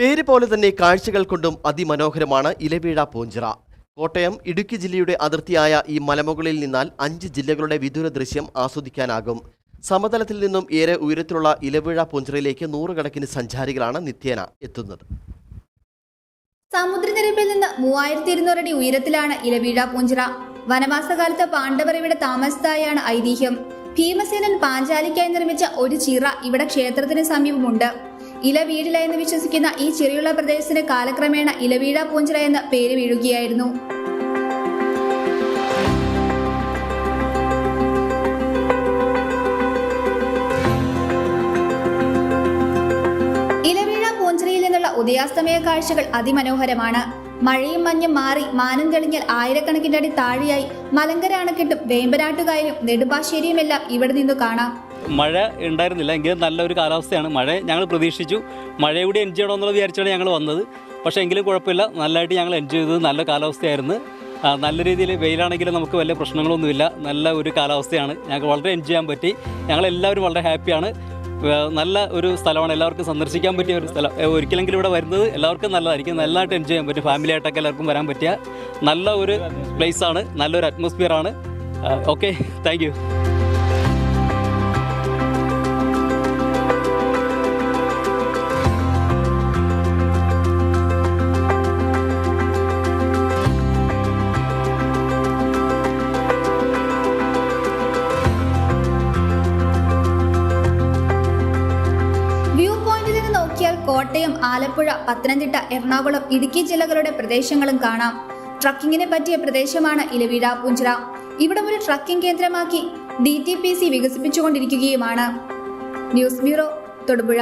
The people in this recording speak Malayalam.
പേര് പോലെ തന്നെ കാഴ്ചകൾ കൊണ്ടും അതിമനോഹരമാണ് ഇലവീഴ പൂഞ്ചിറ. കോട്ടയം ഇടുക്കി ജില്ലയുടെ അതിർത്തിയായ ഈ മലമുകളിൽ നിന്നാൽ അഞ്ച് ജില്ലകളുടെ വിദൂര ദൃശ്യം ആസ്വദിക്കാനാകും. സമതലത്തിൽ നിന്നും ഏറെ ഉയരത്തിലുള്ള ഇലവീഴ പൂഞ്ചിറയിലേക്ക് നൂറുകണക്കിന് സഞ്ചാരികളാണ് നിത്യേന എത്തുന്നത്. സമുദ്രനിരപ്പിൽ നിന്ന് മൂവായിരത്തി ഇരുന്നൂറ് അടി ഉയരത്തിലാണ് ഇലവീഴ പൂഞ്ചിറ. വനവാസകാലത്ത് പാണ്ഡവർ ഇവിടെ താമസിച്ചതായാണ് ഐതിഹ്യം. ഭീമസേനൻ പാഞ്ചാലിക്കായി നിർമ്മിച്ച ഒരു ചിറ ഇവിടെ ക്ഷേത്രത്തിന് സമീപമുണ്ട്. ഇല വീടില എന്ന് വിശ്വസിക്കുന്ന ഈ ചെറിയുള്ള പ്രദേശത്തിന് കാലക്രമേണ ഇലവീഴ പൂഞ്ചിറ എന്ന പേര് വീഴുകയായിരുന്നു. ഇലവീഴ പൂഞ്ചിറയിൽ നിന്നുള്ള ഉദയാസ്തമയ കാഴ്ചകൾ അതിമനോഹരമാണ്. മഴയും മഞ്ഞും മാറി മാനം തെളിഞ്ഞാൽ ആയിരക്കണക്കിന് അടി താഴെയായി മലങ്കര അണക്കെട്ടും വേമ്പനാട്ടുകായലും നെടുമ്പാശ്ശേരിയുമെല്ലാം ഇവിടെ നിന്നു കാണാം. മഴ ഉണ്ടായിരുന്നില്ല. എങ്കിലും നല്ലൊരു കാലാവസ്ഥയാണ്. മഴ ഞങ്ങൾ പ്രതീക്ഷിച്ചു. മഴ കൂടി എൻജോയ് ചെയ്യണമെന്നുള്ളത് വിചാരിച്ചാണ് ഞങ്ങൾ വന്നത്. പക്ഷേ എങ്കിലും കുഴപ്പമില്ല. നല്ലതായിട്ട് ഞങ്ങൾ എൻജോയ് ചെയ്തത് നല്ല കാലാവസ്ഥയായിരുന്നു. നല്ല രീതിയിൽ വെയിലാണെങ്കിലും നമുക്ക് വലിയ പ്രശ്നങ്ങളൊന്നുമില്ല. നല്ല ഒരു കാലാവസ്ഥയാണ്. ഞങ്ങൾക്ക് വളരെ എൻജോയ് ചെയ്യാൻ പറ്റി. ഞങ്ങളെല്ലാവരും വളരെ ഹാപ്പിയാണ് നല്ല ഒരു സ്ഥലമാണ്. എല്ലാവർക്കും സന്ദർശിക്കാൻ പറ്റിയ ഒരു സ്ഥലം. ഒരിക്കലെങ്കിലും ഇവിടെ വരുന്നത് എല്ലാവർക്കും നല്ലതായിരിക്കും. നല്ലതായിട്ട് എൻജോയ് ചെയ്യാൻ പറ്റും. ഫാമിലി ആയിട്ടൊക്കെ എല്ലാവർക്കും വരാൻ പറ്റിയ നല്ല ഒരു പ്ലേസാണ് നല്ലൊരു അറ്റ്മോസ്ഫിയർ ആണ്. ഓക്കെ താങ്ക് കോട്ടയം ആലപ്പുഴ പത്തനംതിട്ട എറണാകുളം ഇടുക്കി ജില്ലകളുടെ പ്രദേശങ്ങളും കാണാം. ട്രക്കിങ്ങിന് പറ്റിയ പ്രദേശമാണ് ഇലവീഴ പുഞ്ചിറ. ഇവിടം ഒരു ട്രക്കിംഗ് കേന്ദ്രമാക്കി D T P C വികസിപ്പിച്ചുകൊണ്ടിരിക്കുകയുമാണ്. News bureau Thodupuzha.